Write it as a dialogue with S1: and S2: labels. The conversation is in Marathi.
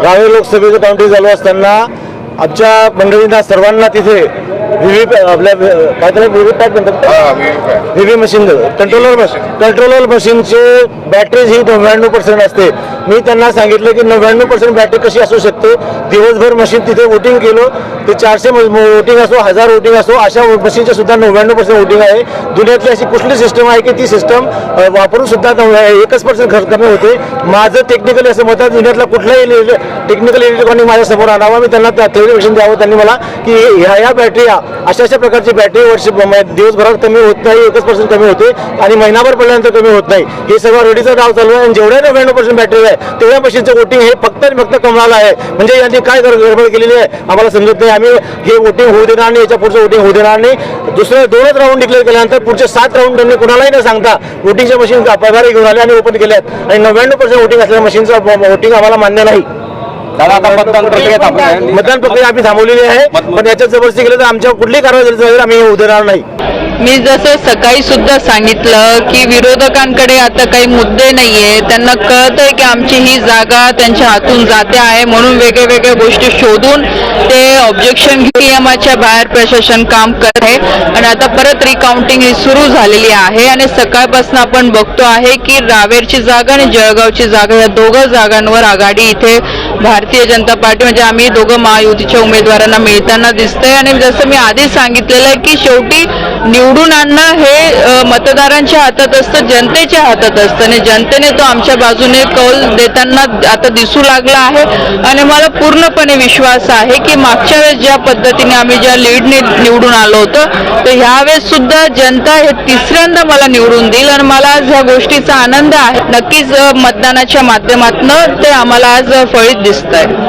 S1: रावेर लोकसभेचं काउंटिंग चालू असताना आमच्या मंडळींना सर्वांना तिथे व्ही आपल्या काय त्याला व्ही पॅट म्हणतात V machine controller machine. Controller मशीनचे बॅटरी ही नव्याण्णव पर्सेंट असते. मी त्यांना सांगितलं की नव्याण्णव पर्सेंट बॅटरी कशी असू शकते? दिवसभर मशीन तिथे वोटिंग केलो. ते चारशे वोटिंग असो हजार वोटिंग असो अशा मशीनचे सुद्धा नव्याण्णव पर्सेंट वोटिंग आहे. दुनियातली अशी कुठली सिस्टम आहे की ती सिस्टम वापरून सुद्धा एकच पर्सेंट खर्च कमी होते. माझं टेक्निकली असं मत आहे दुनियातला कुठलाही टेक्निकल इलेक्ट्रॉनिक माझ्यासमोर आणावा. मी त्यांना थेरिफिकेशन द्यावं. त्यांनी मला की ह्या ह्या बॅटरी अशा अशा प्रकारची बॅटरी वर्ष दिवसभरात कमी होत नाही एकच पर्सेंट कमी होते आणि महिनाभर पडल्यानंतर कमी होत नाही. हे सगळं रेडीचं डाव चालू आहे आणि जेवढ्या नव्याण्णव पर्सेंट बॅटरी आहे तेवढ्या मशीनचं वोटिंग हे फक्त आणि फक्त कमळाला आहे. म्हणजे यांनी काय गडबड केलेली आहे आम्हाला समजत नाही. आम्ही हे वोटिंग होऊ देणार नाही याच्या पुढचं वोटिंग होऊ देणार नाही. दुसरं दोनच राऊंड डिक्लेअर केल्यानंतर पुढचे सात राऊंड त्यांनी कुणालाही न सांगता वोटिंगच्या मशीन पगार घेऊन आले आणि ओपन केल्यात आणि नव्याण्णव पर्सेंट वोटिंग असलेल्या मशीनचं वोटिंग आम्हाला मान्य नाही.
S2: दादा आता मतदान प्रक्रिया थांबली
S1: मतदान प्रक्रिया आम्ही थांबवलेली आहे पण याच्यात जबरदस्ती केलं तर आमच्या कुठलीही कारवाई झाली तर आम्ही हे उदेणार नाही.
S3: मी जसं सकाळी सुद्धा सांगितलं की विरोधकांकडे आता काही मुद्दे नाहीये. त्यांना कळत आहे की आमची ही जागा त्यांच्या हातून जाते आहे म्हणून वेगळ्या वेगळ्या गोष्टी शोधून ते ऑब्जेक्शन नियमाच्या बाहेर प्रशासन काम करत आहे. आणि आता परत रिकाउंटिंग ही सुरू झालेली आहे. आणि सकाळपासून आपण बघतो आहे की रावेरची जागा आणि जळगावची जागा या दोघं जागांवर आघाडी इथे भारतीय जनता पार्टी म्हणजे आम्ही दोघं महायुतीच्या उमेदवारांना मिळताना दिसतंय. आणि जसं मी आधी सांगितलेलं आहे की शेवटी निवडून आणणं हे मतदारांच्या हातात असतं जनतेच्या हातात असतं. आणि जनतेने तो आमच्या बाजूने कौल देताना आता दिसू लागला आहे. आणि मला पूर्णपणे विश्वास आहे की मागच्या वेळेस ज्या पद्धतीने आम्ही ज्या लीडने निवडून आलो होतो तर ह्यावेळेस सुद्धा जनता हे तिसऱ्यांदा मला निवडून देईल. आणि मला आज ह्या गोष्टीचा आनंद आहे. नक्कीच मतदानाच्या माध्यमातून ते आम्हाला आज फळीत दिसत आहे